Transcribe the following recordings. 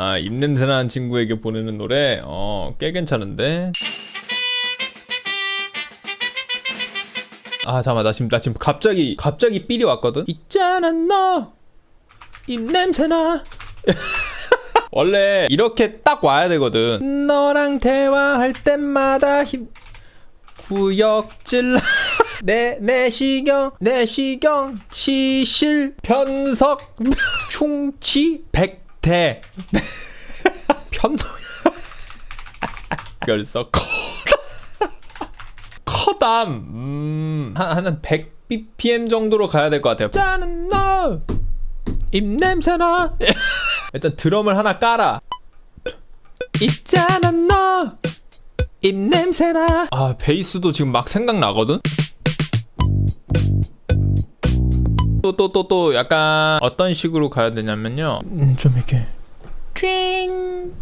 아 입냄새 나는 친구에게 보내는 노래 어 꽤 괜찮은데? 아 잠깐만 나 지금 나 지금 갑자기 갑자기 삘이 왔거든? 있잖아 너! 입냄새나! 원래 이렇게 딱 와야 되거든. 너랑 대화할 때마다 힘 구역질 내 내시경 내시경 치실 편석 충치 백 태 편도. 결석 커담. 음, 한, 한 100 bpm 정도로 가야 될 것 같아요. 짜는 너. 입냄새나. 일단 드럼을 하나 깔아. 있잖아 너. 입냄새나. 아 베이스도 지금 막 생각나거든 또 또 또 또 약간 어떤 식으로 가야 되냐면요. 음, 좀 이렇게. 쥐잉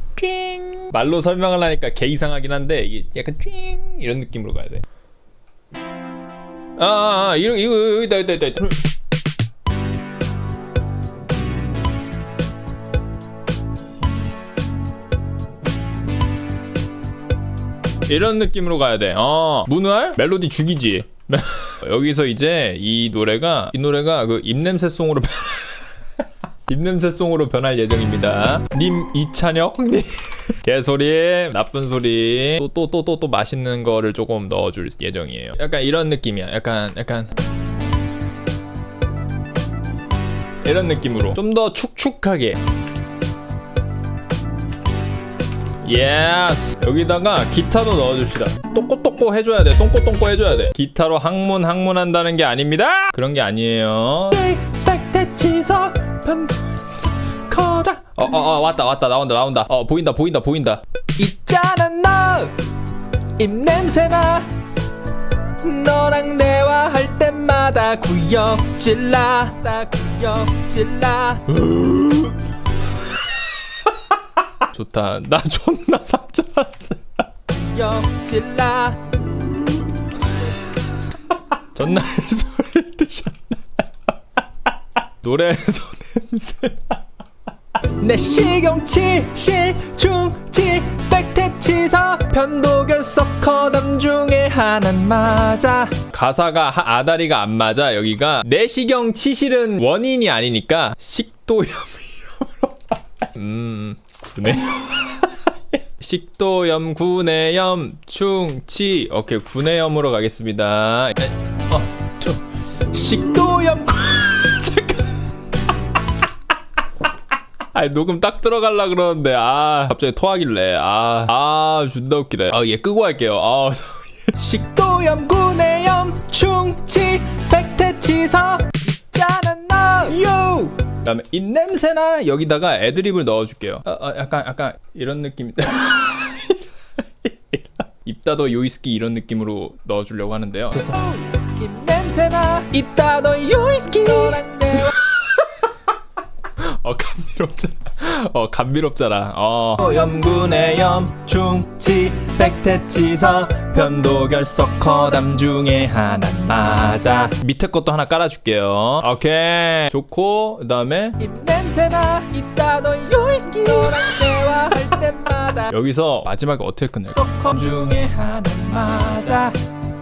말로 설명을 하니까 개 이상하긴 한데 이게 약간 쥐잉 이런 느낌으로 가야 돼. 아, 아, 아 이거 이거 이거 이다 이다 이다 이런 느낌으로 가야 돼. 어, 문활 멜로디 죽이지. 여기서 이제 이 노래가 이 노래가 그 입냄새 송으로 변- 입냄새 송으로 변할 예정입니다. 님 이찬혁 님 개소리 나쁜 소리 또 또 또 또 또 맛있는 거를 조금 넣어줄 예정이에요. 약간 이런 느낌이야. 약간 약간 이런 느낌으로 좀 더 축축하게. 예스 여기다가 기타도 넣어줍시다. 똑꼬똑꼬 해줘야 돼. 똥꼬똥꼬 해줘야 돼. 기타로 항문 항문 한다는 게 아닙니다. 그런 게 아니에요. 백대치석 커다. 어어 어, 왔다 왔다. 나온다 나온다. 어 보인다 보인다 보인다. 있잖아 너. 입냄새나. 너랑 대화할 때마다 구역질나. 나 구역질나 좋다. 나 존나 상처받았어. 역질라. 전날 소리 드셨나? 노래에서 냄새. 내 시경치 실중치 백태치사 편도결석 커담 중에 하나는 맞아 가사가 하- 아다리가 안 맞아 여기가 내시경 치실은 원인이 아니니까 식도염 음 구내 식도염 구내염 충치. 오케이 구내염으로 가겠습니다. 에, 어, 저, 식도염 아니 녹음 딱 들어갈라 그러는데 아 갑자기 토하길래 아아 존나 웃기네. 아얘 끄고 할게요. 아 식도염 구내염 충치. 백태치사 그다음에 입냄새나 여기다가 애드립을 넣어줄게요. 아, 아, 약간 약간 이런 느낌. 입다더 요이스키 이런 느낌으로 넣어주려고 하는데요. 입냄새나 입다더 요이스키. 어 감미롭잖아 어 감미롭잖아. 어. 염군의 염충치 백태치서 편도결석 커담 중에 하나 맞아. 밑에 것도 하나 깔아줄게요. 오케이. 좋고 그 다음에 입냄새나 입다도 요이스키. 너랑 대화할 때마다 여기서 마지막에 어떻게 끝낼까 석 중에 하나 맞아.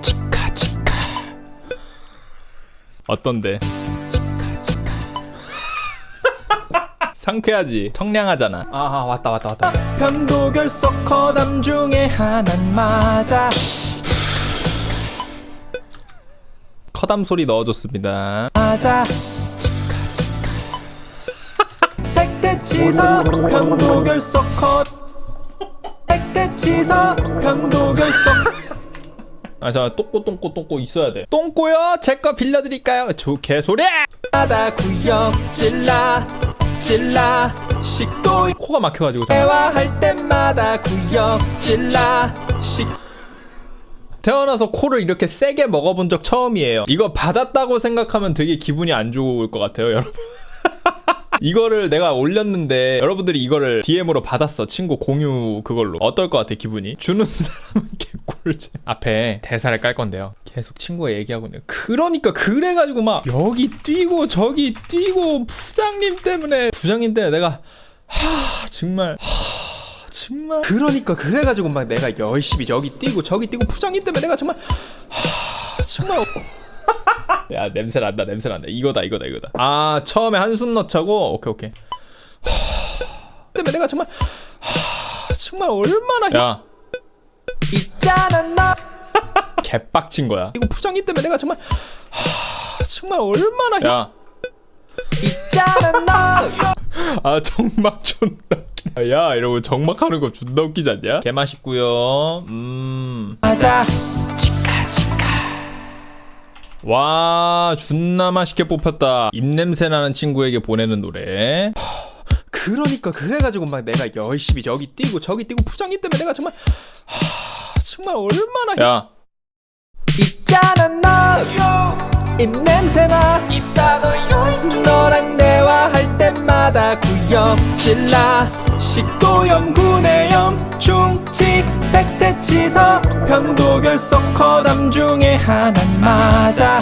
치카 치카. 어떤데 상쾌하지? 청량하잖아. 아, 아 왔다 왔다 왔다. 편도 결석 커담 중에 하나는 맞아. 커담 소리 넣어줬습니다. 맞아. 백대치사 편도 결석 컷. 백대치사 편도 결석. 아, 자, 똥꼬, 똥꼬, 똥꼬 있어야 돼. 똥꼬요? 제 거 빌려드릴까요? 저 개소리! 하다 구역 질라, 찔라, 식도. 코가 막혀가지고. 대화할 때마다 구역질라, 식. 태어나서 코를 이렇게 세게 먹어본 적 처음이에요. 이거 받았다고 생각하면 되게 기분이 안 좋을 것 같아요, 여러분. 이거를 내가 올렸는데 여러분들이 이거를 DM으로 받았어. 친구 공유 그걸로. 어떨 것 같아 기분이? 주는 사람은 개꿀잼 앞에 대사를 깔 건데요. 계속 친구가 얘기하고 있네요. 그러니까 그래가지고 막 여기 뛰고 저기 뛰고 부장님 때문에. 부장님 때문에 내가 하 정말 하 정말. 그러니까 그래가지고 막 내가 열심히 저기 뛰고 저기 뛰고 부장님 때문에 내가 정말 하 정말 야 냄새 난다 냄새 난다. 이거다 이거다 이거다. 아 처음에 한숨 넣자고? 오케이 오케이. 하 때문에 내가 정말 하 정말 얼마나 야. 있잖아 나 개빡친 거야. 이거 부장님 때문에 내가 정말 하 정말 얼마나 야. 있잖아 나 아 정막 존나 야 이러고 정막 하는 거 존나 웃기지 않냐? 개 맛있고요. 음. 맞아 와 존나 맛있게 뽑혔다. 입냄새 나는 친구에게 보내는 노래. 그러니까 그래가지고 막 내가 열심히 저기 뛰고 저기 뛰고 부장님 때문에 내가 정말 하, 정말 얼마나 야. 있잖아 나 입냄새나 너랑 대화할 때마다 구역질나 식도염 구내 염 충치 백대치서 편도결석 허담 중에 하나 맞아